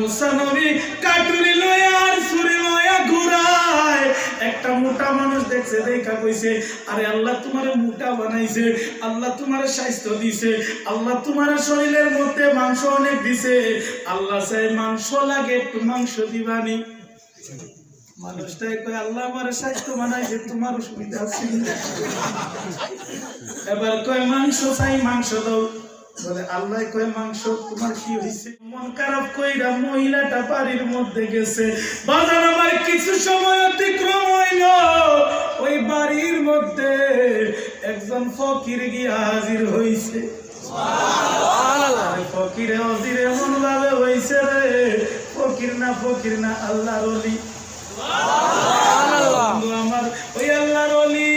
মুসা নবী কাটুরি লয়া আর ছুরি লয়া ঘুরায়। একটা মোটা মানুষ দেখছে, দেখা কইছে, আরে আল্লাহ তোমারে মোটা বানাইছে, আল্লাহ তোমার স্বাস্থ্য দিছে, আল্লাহ তোমার শরীরের মধ্যে মাংস অনেক দিছে। আল্লাহ চাই মাংস লাগে, একটু মাংস দিবানি। মানুষটাই কয়, আল্লাহ আমার স্বাস্থ্য বানাইছে, তোমার অসুবিধা আছে। এবার কয়, মাংস চাই, মাংস দাও। বলে আল্লাহ কয় মাংস তোমার কি হইছে? মন খারাপ কইরা মহিলাটা বাড়ির মধ্যে গেছে। বাজার আমার কিছু সময় অতিক্রম হইল। ওই বাড়ির মধ্যে একজন ফকির গিয়া হাজির হইছে। ফকিরে অজিরে এমন ভাবে হইছে রে। ফকির না ফকির না আল্লাহর অলি। আমার ওই আল্লাহর অলি।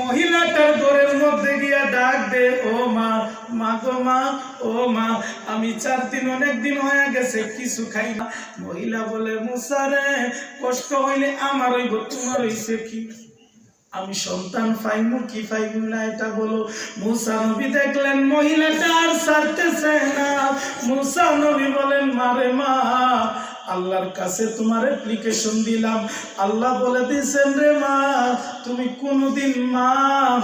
মহিলাটার ঘরের মধ্যে গিয়া ডাক দে ও আমি সন্তান পাইমু, কি পাইমু না এটা বলো। মুসা নবী দেখলেন, মহিলাটা আর ছাড়তেছে না। মুসা নবী বলেন মারে মা, আল্লাহর কাছে তোমার অ্যাপ্লিকেশন দিলাম। আল্লাহ বলে দিয়েছেন রে মা, তুমি কোনোদিন মা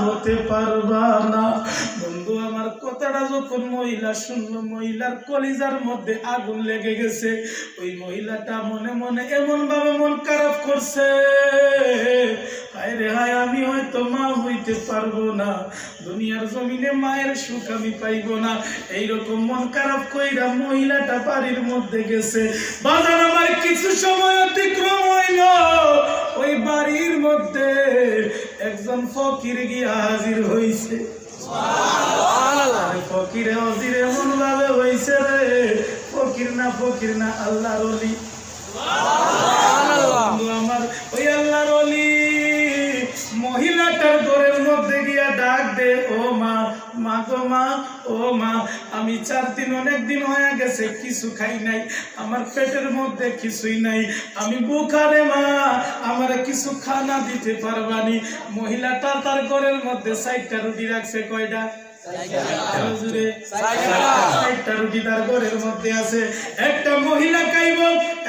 হতে পারবা না। বন্ধু আমার কথাটা যখন মহিলা শুনলো, মহিলার কলিজার মধ্যে আগুন লেগে গেছে। ওই মহিলাটা মনে মনে এমন ভাবে মন খারাপ করছে। হায় রে আমি হয়তো মা হইতে পারব না। দুনিয়ার জমিনে মায়ের সুখ আমি পাইবো না। এইরকম মন খারাপ কইরা মহিলাটা বাড়ির মধ্যে গেছে। বাজার আমার কিছু সময় অতিক্রম হইল। ওই বাড়ির মধ্যে একজন ফকির গিয়া হাজির হইছে। ফকিরে অজিরে এমন ভাবে হইছে রে। ফকির না ফকির না আল্লাহর অলি। আমার মা গো মা, ও মা, আমি চার দিন অনেক দিন হয়ে গেছে, কিছু খাই নাই, আমার পেটের মধ্যে কিছুই নাই। আমি বুখারে মা, আমার কিছু খানা দিতে পারবানি। মহিলাটা তার ঘরের মধ্যে সাইডটা রুটি রাখছে, কয়টা? একটা মহিলা খাইব,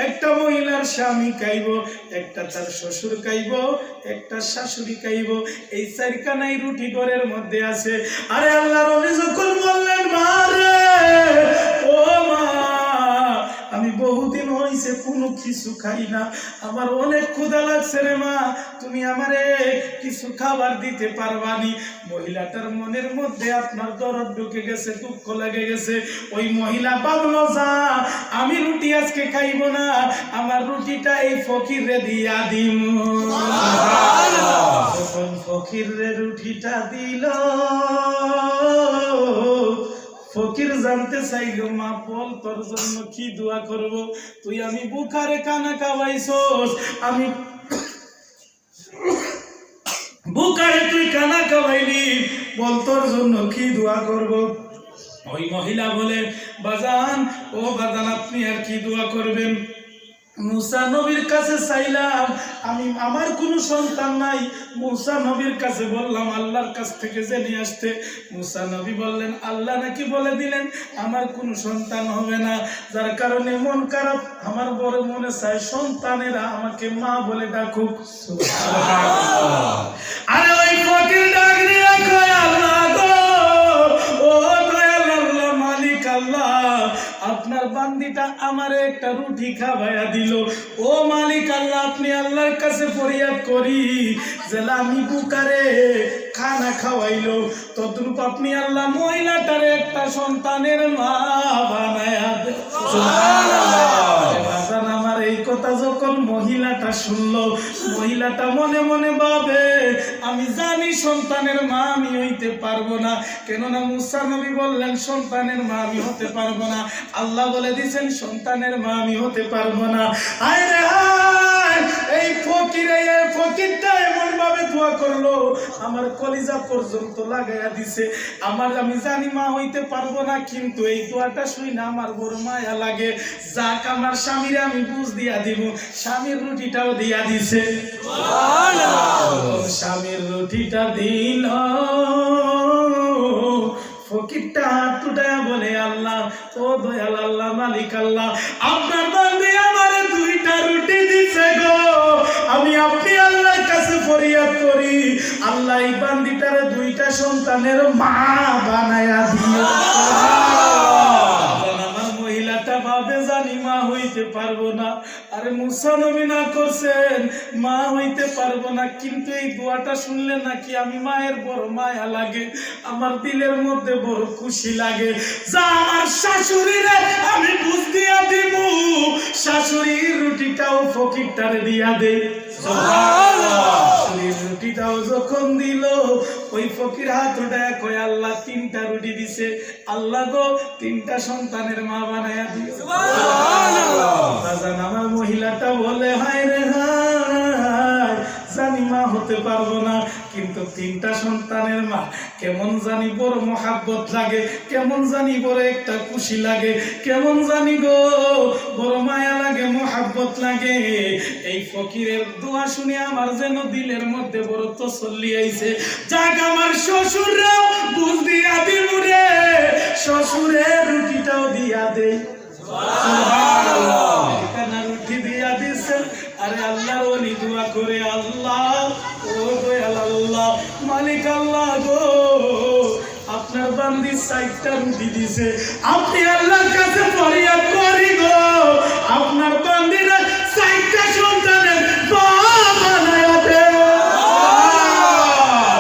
একটা মহিলার স্বামী খাইব, একটা তার শ্বশুর খাইব, একটা শাশুড়ি খাইব। এই চারখানাই রুটি ঘরের মধ্যে আছে। আরে আল্লাহ অলি যখন বললেন মা ও মা আমি বহুদিন হইছে কোনো কিছু খাই না। আমার অনেক ক্ষুধা লাগছে রে মা। তুমি আমারে কিছু খাবার দিতে পারবানি। মহিলাটার মনের মধ্যে আপনার দরদ ঢুকে গেছে দুঃখ লেগে গেছে। ওই মহিলা ভাবলো যা আমি রুটি আজকে খাইব না। আমার রুটিটা এই ফকির রে দিয়া দিম। তখন ফকির রে রুটিটা দিল ফকির জানতে চাইল, মা, বল তোর জন্য কি দোয়া করব? তুই আমি বুকারে কানা কাবাইছস আমি বুকারে তুই কানা কাবাইলি বল তোর জন্য কি দোয়া করব? ওই মহিলা বলে, বাজান, ও বাজান, আপনি আর কি দোয়া করবেন? মুসা নবীর কাছে চাইলাম আমি আমার কোনো সন্তান নাই। মুসা নবীর কাছে বললাম আল্লাহর কাছ থেকে জেনে আসতে। মুসা নবী বললেন আল্লাহ নাকি বলে দিলেন আমার কোনো সন্তান হবে না। যার কারণে মন খারাপ আমার বড় মনে চায় সন্তানেরা আমাকে মা বলে ডাকুক। আরে ওই ফকির ডাক বান্দিটা আমার একটা রুটি খাওয়াইয়া দিল। ও মালিক আল্লাহ, আপনি আল্লাহর কাছে ফরিয়াদ করি। যে আমি বুকারে খানা খাওয়াইলো। তদ্রূপ আপনি আল্লাহ মহিলাটার একটা সন্তানের মা বানায়া আমার এই কথা যখন মহিলাটা শুনলো মহিলাটা মনে মনে ভাবে আমি জানি সন্তানের মা আমি হইতে পারব না। কেননা মুসা নবী বললেন সন্তানের মা আমি হতে পারব না। আল্লাহ বলে দিয়েছেন সন্তানের মা আমি হতে পারব না। আয় রে এই ফকির এই ফকিরটা এমন ভাবে দোয়া করল আমার কলিজা পর্যন্ত লাগাইয়া দিছে। আমার আমি জানি মা হইতে পারব না, কিন্তু এই দোয়াটা শুই না আমার বড় মায়া লাগে। যাক আমার স্বামীরে আমি বুঝ দিয়া দিব, স্বামীর রুটিটাও দিয়া দিছে। স্বামীর রুটিটা দিল। ফকিরটা হাত উঠায় বলে, আল্লাহ, ও দয়াল আল্লাহ, মালিক আল্লাহ, আপনার কাছে ফরিয়াদ করি। আল্লাহ এই বান্দিটারে দুইটা সন্তানের মা বানায়া দিও কারণ আমার মহিলাটা ভাবে জানি মা হইতে পারব না। আরে মুসা নবী না করছেন মা হইতে পারব না। কিন্তু এই দোয়াটা শুনলে নাকি আমি মায়ের বড় মায়া লাগে আমার দিলের মধ্যে বড় খুশি লাগে। যা আমার শাশুড়িরে আমি বুঝ দিয়া দিব শাশুড়ির রুটিটাও ফকিরটারে দিয়া দে। শাশুড়ির রুটিটাও যখন দিল ওই ফকির হাত উঠায় কয় আল্লাহ তিনটা রুটি দিছে আল্লাহ গো তিনটা সন্তানের মা বানায়া বাজান আমার মহিলাটা বলে হায় রে হায়। জানি মা হতে পারব না, কিন্তু তিনটা সন্তানের মা, কেমন জানি বড় মহাব্বত লাগে, কেমন জানি বড় একটা খুশি লাগে, কেমন জানি গো, বড় মায়া লাগে, মহাব্বত লাগে। এই ফকিরের দোয়া শুনে আমার যেন দিলের মধ্যে বড় তসল্লি আইছে। যাক আমার শ্বশুররাও বুঝ দিয়া দিল রে, শ্বশুরের রুটিটাও দিয়া দে দিছেন আরে আল্লাহর ওলি দোয়া করে আল্লাহ ও দয়াল আল্লাহ মালিক আল্লাহ গো আপনার বান্দি সাইটটা রুটি দিছে। আপনি আল্লাহর কাছে ফরিয়াদ করি গো আপনার বান্দিরা সাইটটা সন্তানের বাবা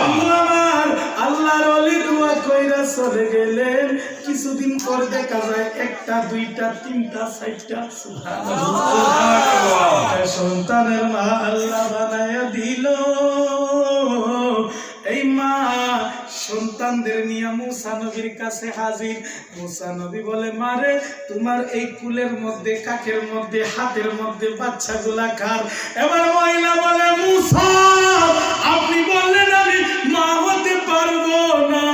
আমার আল্লাহর অলি দোয়া কইরা চলে গেলেন। কিছুদিন পর দেখা যায় একটা দুইটা তিনটা চারটা সুবহানাল্লাহ। সন্তানের মা আল্লাহ বানায়া দিল। এই মা সন্তানদের নিয়ে মুসা নবীর কাছে হাজির। মুসা নবী বলে মারে তোমার এই কুলের মধ্যে কাকের মধ্যে, হাতের মধ্যে বাচ্চাগুলা কার? এবার মহিলা বলে, মুসা, আপনি বললেন আমি মা হতে পারব না।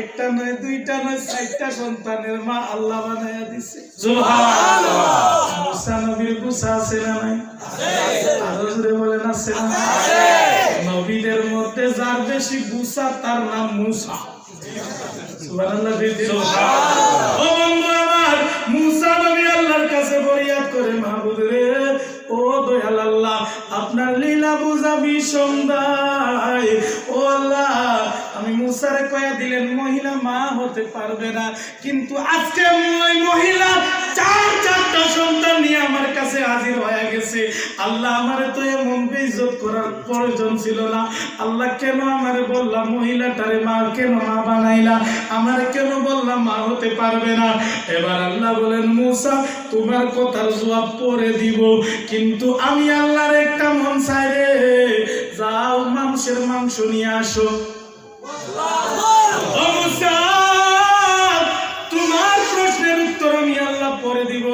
একটা নয় দুইটা নয় চারটা সন্তানের মা আল্লাহ বানায়া দিছে। মুসা নবীর গুসা আছে না নাই? আরও জোরে বলেন আছে না নবীদের মধ্যে যার বেশি গুসা তার নাম মুসা। সুবহানাল্লাহ দিদি। ও বন্ধু আমার, মুসা নবী আল্লাহর কাছে ফরিয়াদ করে মাহবুব রে ও দয়াল আল্লাহ আপনার লীলা বুঝাবি সন্ধ্যায় ও আল্লাহ আমি মুসারে কয়া দিলেন, মহিলা মা হতে পারবে না। কিন্তু আজকে ওই মহিলা, চার চারটা সন্তান নিয়ে আমার কাছে হাজির হয়ে গেছে। আল্লাহ আমার তো এমন বেইজ্জত করার প্রয়োজন ছিল না। আল্লাহ কেন আমারে বললাম মহিলাটারে মা কেন মা বানাইলা? আমার কেন বললাম মা হতে পারবে না। এবার আল্লাহ বলেন, মুসা, তোমার কথার জবাব পরে দিব। কিন্তু আমি আল্লাহর একটা মন চাই রে। যাও মানুষের মাংস নিয়ে আসো। তোমার প্রশ্নের উত্তর আমি আল্লাহ পরে দিব।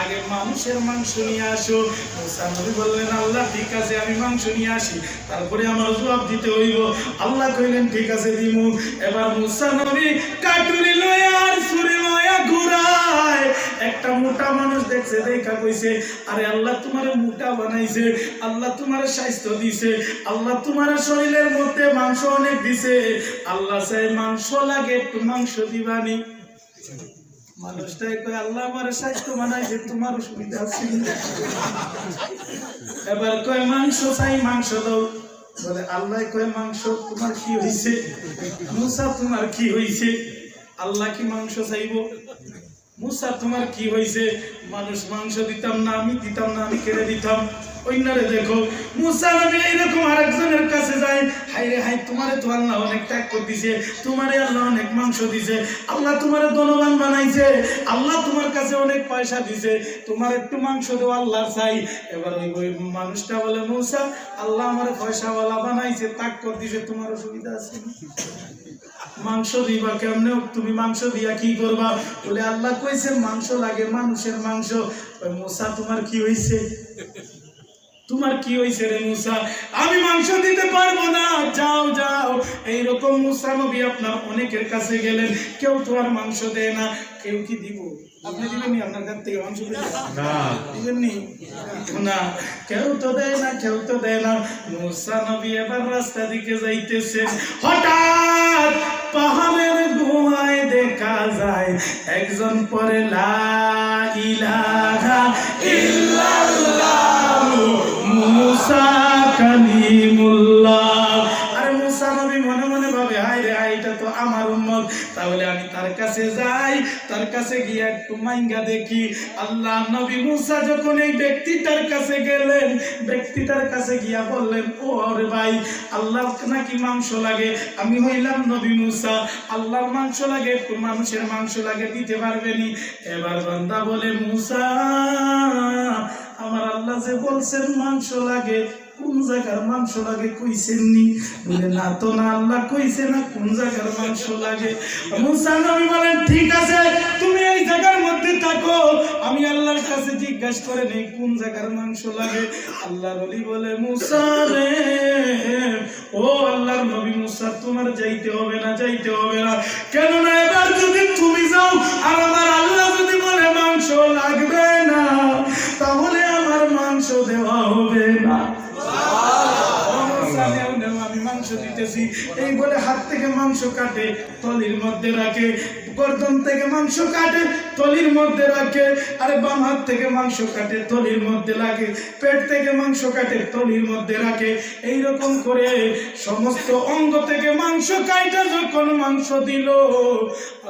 আগে মানুষের মাংস নিয়ে আসো। মুসা বললেন, আল্লাহ, ঠিক আছে, আমি মাংস নিয়ে আসি। তারপরে আমার জবাব দিতে হইব। আল্লাহ কইলেন, ঠিক আছে, দিমু। এবার মুসা নবী কাটুরি লয়া আর ছুরি লয়া ঘুরায়। একটা মোটা মানুষ দেখছে, দেখা কইছে, আরে আল্লাহ তোমার মোটা বানাইছে, আল্লাহ তোমার স্বাস্থ্য দিছে, আল্লাহ তোমার শরীরের মধ্যে মাংস অনেক দিছে, আল্লাহ চাই মাংস লাগে, একটু মাংস দিবানি। মানুষটাই কয়, আল্লাহ আমার স্বাস্থ্য বানাইছে, তোমার সুবিধা আছে এবার কয়, মাংস চাই, মাংস বলে, আল্লাহ কয়, মাংস তোমার কি হইছে? কি হইছে? আল্লাহ কি মাংস চাইব? মুসা, তোমার কি হইছে? মানুষ মাংস দিতাম না, আমি দিতাম না, আমি কেড়ে দিতাম অন্যরে দেখো, মুসা নবী এইরকম আরেকজনের কাছে যায় হাই রে হাই তোমারে তো আল্লাহ অনেক ত্যাগ করে দিছে তোমারে আল্লাহ অনেক মাংস দিছে, আল্লাহ তোমারে ধনবান বানাইছে, আল্লাহ তোমার কাছে অনেক পয়সা দিছে, তোমার একটু মাংস দেও আল্লাহ চাই। এবার ওই ওই মানুষটা বলে, মুসা, আল্লাহ আমার পয়সাওয়ালা বানাইছে, ত্যাগ করে দিছে তোমার অসুবিধা আছে মাংস দিবা কেমনে? তুমি মাংস দিয়া কি করবা? বলে, আল্লাহ কইছে, মাংস লাগে মানুষের মাংস। মোসা, তোমার কি হইছে? তোমার কি হইছে রে মুসা? আমি মাংস দিতে পারব না। যাও যাও। এই রকম মুসা নবী আপনার অনেকের কাছে গেলেন। কেউ তোমার মাংস দেয় না। কেউ কি দিব? আপনি দিবেননি আপনার কাছ থেকে মাংস দিবেন দিবেননি না। কেউ তো দেয় না কেউ তো দেয় না। মুসা নবী এবার রাস্তা দিকে যাইতেছেন। হঠাৎ পাহাড়ের গুহায় দেখা যায় একজন পরে লা ইলাহা ইল্লাল্লাহ। মুসা কালিমুল্লাহ। তাহলে আমি তার কাছে যাই, তার কাছে গিয়ে একটু মাইঙ্গা দেখি। আল্লাহ নবী মুসা যখন এই ব্যক্তিটার কাছে গেলেন, ব্যক্তিটার কাছে গিয়া বললেন, ও আরে ভাই আল্লাহ নাকি মাংস লাগে? আমি হইলাম নবী মুসা। আল্লাহর মাংস লাগে, একটু মানুষের মাংস লাগে, দিতে পারবেনি এবার বান্দা বলে, মুসা, আমার আল্লাহ যে বলছেন মাংস লাগে কোন জায়গার মাংস লাগে কইছেন নি? বলে, না তো না, আল্লাহ কইছে না কোন জায়গার মাংস লাগে। মুসা নবী বলেন, ঠিক আছে, তুমি এই জায়গার মধ্যে থাকো। আমি আল্লাহর কাছে জিজ্ঞাসা করে নেই কোন জায়গার মাংস লাগে। আল্লাহ নবী বলে, মুসা রে, ও আল্লাহর নবী মুসা, তোমার যাইতে হবে না, যাইতে হবে না। কেন না এবার যদি তুমি যাও আর আমার আল্লাহ যদি বলে মাংস লাগবে না, তাহলে আমার মাংস দেওয়া হবে না। মাংস দিতেছি। এই বলে হাত থেকে মাংস কাটে তলির মধ্যে রাখে। গর্দন থেকে মাংস কাটে, তলির মধ্যে রাখে। আর বাম হাত থেকে মাংস কাটে, তলির মধ্যে লাগে পেট থেকে মাংস কাটে, তলির মধ্যে রাখে। এই রকম করে সমস্ত অঙ্গ থেকে মাংস কাইটা যখন মাংস দিল।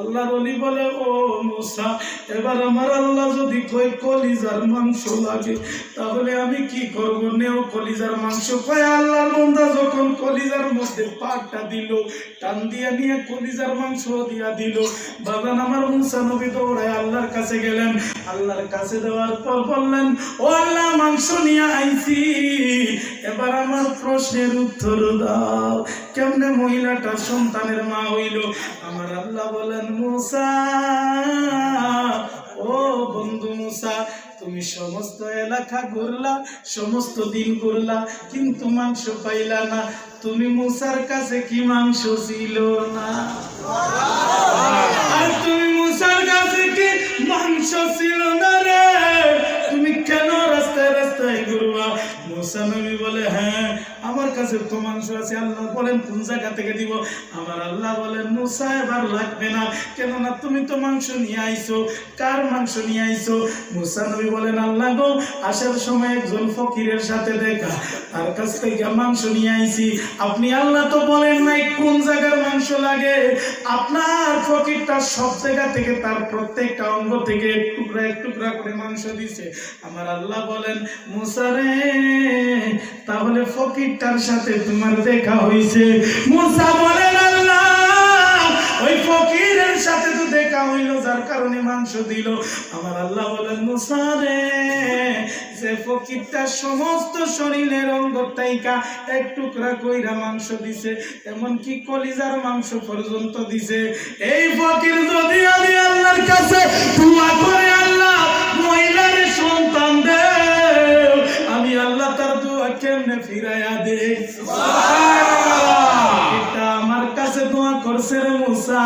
আল্লাহ রলি বলে, ও মুসা, এবার আমার আল্লাহ যদি কই কলিজার মাংস লাগে, তাহলে আমি কি করব? নেও কলিজার মাংস। কয় আল্লাহর বন্দা, যখন কলিজার মধ্যে পাটটা দিল, টান দিয়া নিয়ে কলিজার মাংস দিয়া দিল। বাগান আমার মুসা নবী দৌড়ায় আল্লাহর কাছে গেলেন। আল্লাহর কাছে দেওয়ার পর বললেন, ও আল্লাহ, মাংস নিয়ে আইছি। এবার আমার প্রশ্নের উত্তর দাও। কেমনে মহিলাটা সন্তানের মা হইল? আমার আল্লাহ বলেন মুসা, ও বন্ধু মুসা, তুমি সমস্ত এলাকা ঘুরলা, সমস্ত দিন ঘুরলা, কিন্তু মাংস পাইলা না। তুমি মুসার কাছে কি মাংস ছিল না? আর তুমি মুসার কাছে কি মাংস ছিল না রে? তুমি কেন রাস্তায় রাস্তায় ঘুরবা? মুসা নবী কাছে তো মাংস আছে, আল্লাহ বলেন, কোন জায়গা থেকে দিব? আমার আল্লাহ বলেন, মুসা, এবার লাগবে না। কেননা তুমি তো মাংস নিয়ে আইছো। কার মাংস নিয়ে আইছো? মুসা নবী বলেন, আল্লাহ গো, আসার সময় একজন ফকিরের সাথে দেখা। তার কাছ থেকে মাংস নিয়ে আইছি। আপনি আল্লাহ তো বলেন নাই কোন জায়গার মাংস লাগে। আপনার ফকিরটা সব জায়গা থেকে তার প্রত্যেকটা অঙ্গ থেকে এক টুকরা এক টুকরা করে মাংস দিছে। আমার আল্লাহ বলেন মুসারে তাহলে ফকিরটার সাথে তোমার দেখা হইছে। মুসা বলেন ওই ফকিরের সাথে তো দেখা হইল, যার কারণে মাংস দিল। আমার আল্লাহ বলেন, মুসা রে ফকিরটা সমস্ত শরীরের অঙ্গ এক টুকরা কইরা মাংস দিছে, এমনকি কলিজার মাংস পর্যন্ত দিছে। এই ফকির যদি আমি আল্লাহর কাছে দোয়া করে, আল্লাহ, মহিলার সন্তান দে কেমনে ফিরাইয়া দে? আমার কাছে দোয়া করছে রে মুসা।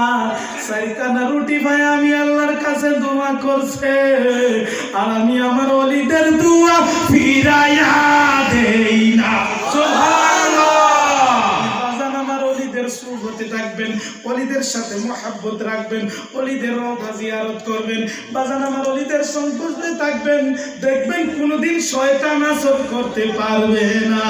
সাইকানা রুটি ভাই, আমি আল্লাহর কাছে করছে। আমি আমার অলিদের দোয়া ফিরাইয়া দেই না বাজান আমার অলিদের সুগতে থাকবেন, অলিদের সাথে মহাব্বত রাখবেন, অলিদের রোজা জিয়ারত করবেন, বাজান আমার অলিদের সংস্পর্শে থাকবেন, দেখবেন কোনোদিন শয়তান আসর করতে পারবে না।